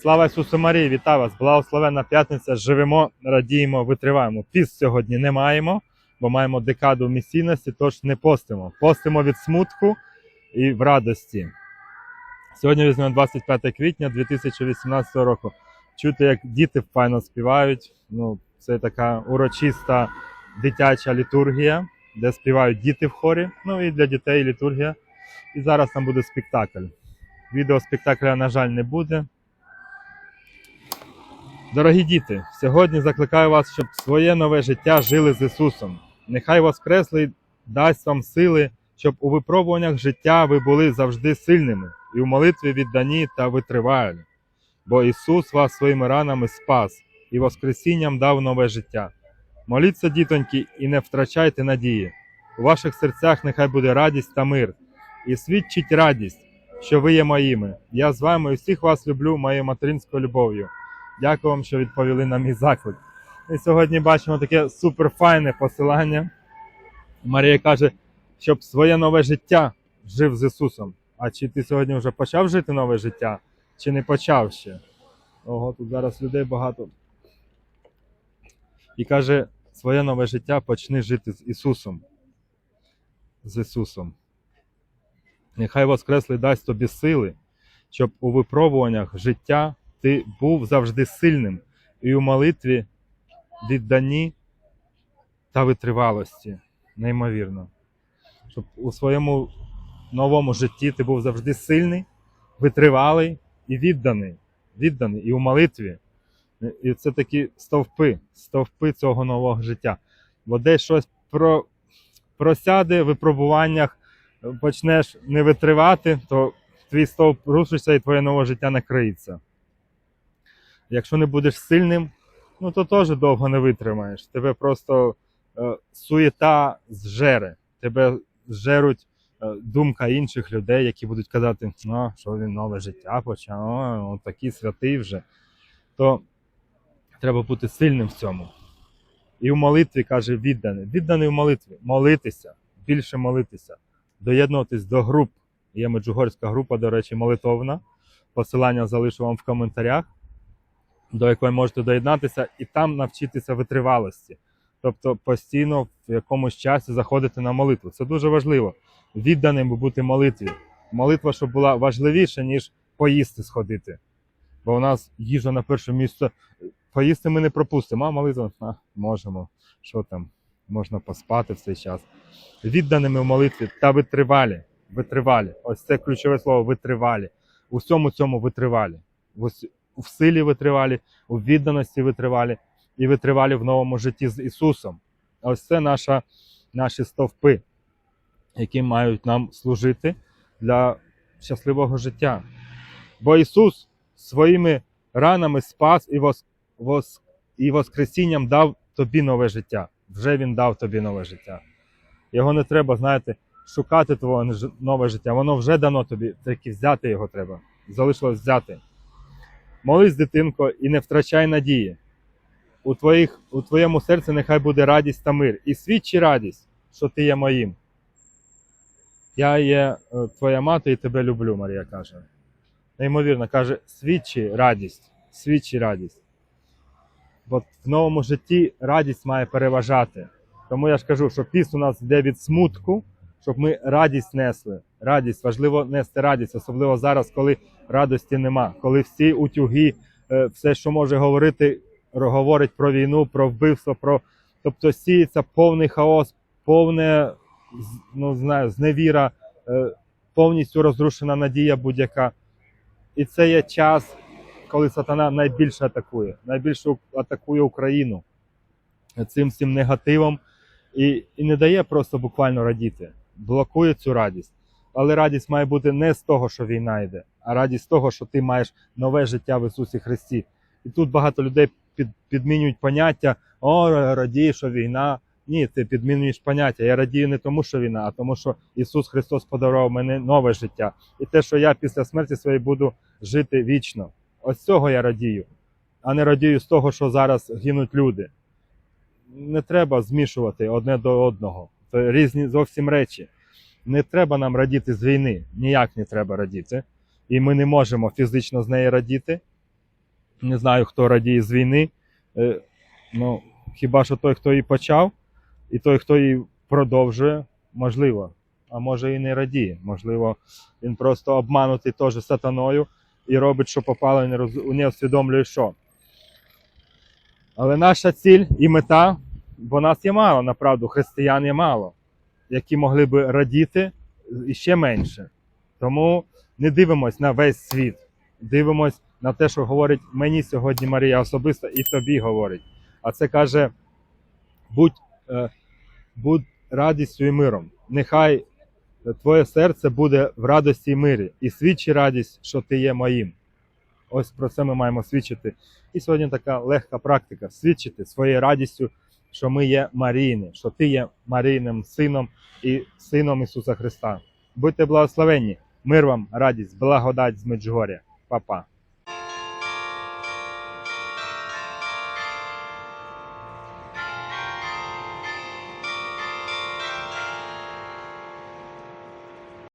Слава Ісусу Марії, вітаю вас! Благословенна п'ятниця. Живемо, радіємо, витриваємо. Піст сьогодні не маємо, бо маємо декаду місійності, тож не постимо. Постимо від смутку і в радості. Сьогодні візьмемо 25 квітня 2018 року. Чути, як діти файно співають. Ну, це така урочиста дитяча літургія, де співають діти в хорі. Ну і для дітей літургія. І зараз там буде спектакль. Відео спектакля, на жаль, не буде. Дорогі діти, сьогодні закликаю вас, щоб своє нове життя жили з Ісусом. Нехай Воскреслий дасть вам сили, щоб у випробуваннях життя ви були завжди сильними і у молитві віддані та витривалі. Бо Ісус вас своїми ранами спас і Воскресінням дав нове життя. Моліться, дітоньки, і не втрачайте надії. У ваших серцях нехай буде радість та мир, і свідчить радість, що ви є моїми. Я з вами і всіх вас люблю моєю материнською любов'ю. Дякую вам, що відповіли на мій заклик. І сьогодні бачимо таке суперфайне посилання. Марія каже, щоб своє нове життя жив з Ісусом. А чи ти сьогодні вже почав жити нове життя, чи не почав ще? Ого, тут зараз людей багато. І каже, своє нове життя почни жити з Ісусом. З Ісусом. Нехай Воскреслий дасть тобі сили, щоб у випробуваннях життя ти був завжди сильним і у молитві віддані та витривалості. Неймовірно. Щоб у своєму новому житті ти був завжди сильний, витривалий і відданий. Відданий і у молитві. І це такі стовпи, стовпи цього нового життя. Бо десь щось про, просяде в випробуваннях, почнеш не витривати, то твій стовп рушиться і твоє нове життя накриється. Якщо не будеш сильним, ну то теж довго не витримаєш. Тебе просто е, суєта зжере, тебе зжеруть е, думка інших людей, які будуть казати, ну, що він нове життя почав, он такий святий вже. То треба бути сильним в цьому. І в молитві каже відданий. Відданий в молитві. Молитися, більше молитися, доєднуватись до груп. Є меджугорська група, до речі, молитовна. Посилання залишу вам в коментарях до якої можете доєднатися, і там навчитися витривалості. Тобто постійно в якомусь часі заходити на молитву. Це дуже важливо. Відданим бути молитві. Молитва, щоб була важливіша, ніж поїсти сходити. Бо у нас їжа на перше місце. Поїсти ми не пропустимо, а молитва а, можемо. Що там? Можна поспати в цей час. Відданими в молитві та витривалі. Витривалі. Ось це ключове слово витривалі. У всьому цьому витривалі. В силі витривалі, у відданості витривалі і витривалі в новому житті з Ісусом. Ось це наша, наші стовпи, які мають нам служити для щасливого життя. Бо Ісус своїми ранами спас і, вос, вос, і Воскресінням дав тобі нове життя. Вже Він дав тобі нове життя. Його не треба, знаєте, шукати твоє ж- нове життя. Воно вже дано тобі, тільки взяти його треба. Залишилось взяти. Молись, дитинко, і не втрачай надії. У, твоїх, у твоєму серці нехай буде радість та мир. І свідчи радість, що ти є моїм. Я є е, твоя мати і тебе люблю, Марія каже. Неймовірно, каже, свідчи радість, свідчи радість. Бо в новому житті радість має переважати. Тому я ж кажу, що піс у нас йде від смутку, щоб ми радість несли. Радість, важливо нести радість, особливо зараз, коли радості нема, коли всі утюги, е, все, що може говорити, говорить про війну, про вбивство, про тобто сіється повний хаос, повне ну, знаю, зневіра, е, повністю розрушена надія будь-яка. І це є час, коли сатана найбільше атакує, найбільше атакує Україну цим всім негативом і, і не дає просто буквально радіти, блокує цю радість. Але радість має бути не з того, що війна йде, а радість з того, що ти маєш нове життя в Ісусі Христі. І тут багато людей під, підмінюють поняття: о, радію, що війна. Ні, ти підмінюєш поняття. Я радію не тому, що війна, а тому, що Ісус Христос подарував мені нове життя. І те, що я після смерті своєї буду жити вічно. Ось цього я радію, а не радію з того, що зараз гинуть люди. Не треба змішувати одне до одного. Це різні зовсім речі. Не треба нам радіти з війни, ніяк не треба радіти. І ми не можемо фізично з неї радіти. Не знаю, хто радіє з війни. Е, Ну, хіба що той, хто її почав, і той, хто її продовжує, можливо. А може і не радіє. Можливо, він просто обманутий теж сатаною і робить, що попало, не, роз... не усвідомлює, що. Але наша ціль і мета, бо нас є мало, направду, християн є мало, які могли би радіти і ще менше. Тому не дивимось на весь світ, дивимось на те, що говорить мені сьогодні Марія особисто, і тобі говорить. А це каже: будь, е, будь радістю і миром. Нехай твоє серце буде в радості і мирі, і свідчи радість, що ти є моїм. Ось про це ми маємо свідчити. І сьогодні така легка практика свідчити своєю радістю, що ми є Марійні, що ти є Марійним сином і сином Ісуса Христа. Будьте благословенні, мир вам, радість, благодать з Меджгоря. Па-па.